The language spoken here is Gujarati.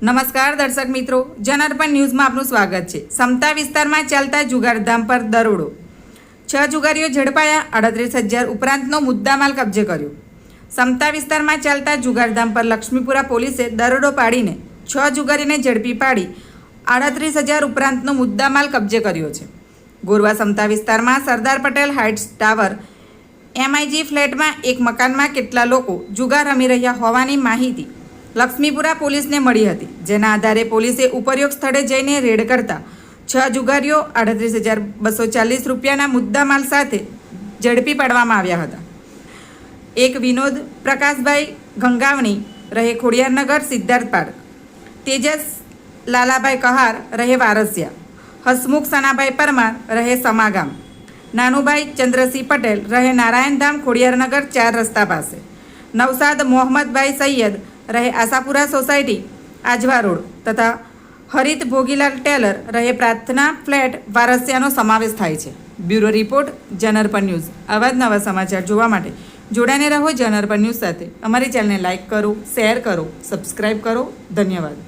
નમસ્કાર દર્શક મિત્રો, જનાર્પણ ન્યૂઝમાં આપનું સ્વાગત છે. સમતા વિસ્તારમાં ચાલતા જુગારધામ પર દરોડો. છ જુગારીઓ ઝડપાયા, આડત્રીસ હજાર ઉપરાંતનો મુદ્દામાલ કબજે કર્યો. સમતા વિસ્તારમાં ચાલતા જુગારધામ પર લક્ષ્મીપુરા પોલીસે દરોડો પાડીને છ જુગારીને ઝડપી પાડી આડત્રીસ હજાર ઉપરાંતનો મુદ્દામાલ કબજે કર્યો છે. ગોરવા સમતા વિસ્તારમાં Sardar Patel heights tower MIG ફ્લેટમાં એક મકાનમાં કેટલા લોકો જુગાર રમી રહ્યા હોવાની માહિતી લક્ષ્મીપુરા પોલીસને મળી હતી, જેના આધારે પોલીસે ઉપરયોગ સ્થળે જઈને રેડ કરતા છ જુગારીઓ આડત્રીસ હજાર બસો ચાલીસ રૂપિયાના મુદ્દામાલ સાથે ઝડપી પાડવામાં આવ્યા હતા. એક વિનોદ પ્રકાશભાઈ ગંગાવણી રહે ખોડિયારનગર સિદ્ધાર્થ પાર્ક. તેજસ લાલાભાઈ કહાર રહે વારસિયા. હસમુખ સનાભાઈ પરમાર રહે સમાગામ. નાનુભાઈ ચંદ્રસિંહ પટેલ રહે નારાયણધામ ખોડિયારનગર ચાર રસ્તા પાસે. નવસાદ મોહમ્મદભાઈ સૈયદ રહે આશાપુરા સોસાયટી આજવા રોડ તથા હરિત ભોગીલાલ ટેલર રહે પ્રાર્થના ફ્લેટ વારસિયાનો સમાવેશ થાય છે. બ્યુરો રિપોર્ટ, જનરપન ન્યૂઝ. આવા જ નવા સમાચાર જોવા માટે જોડાઈને રહો જનરપન ન્યૂઝ સાથે. અમારી ચેનલને લાઇક કરો, શેર કરો સબસ્ક્રાઈબ કરો. ધન્યવાદ.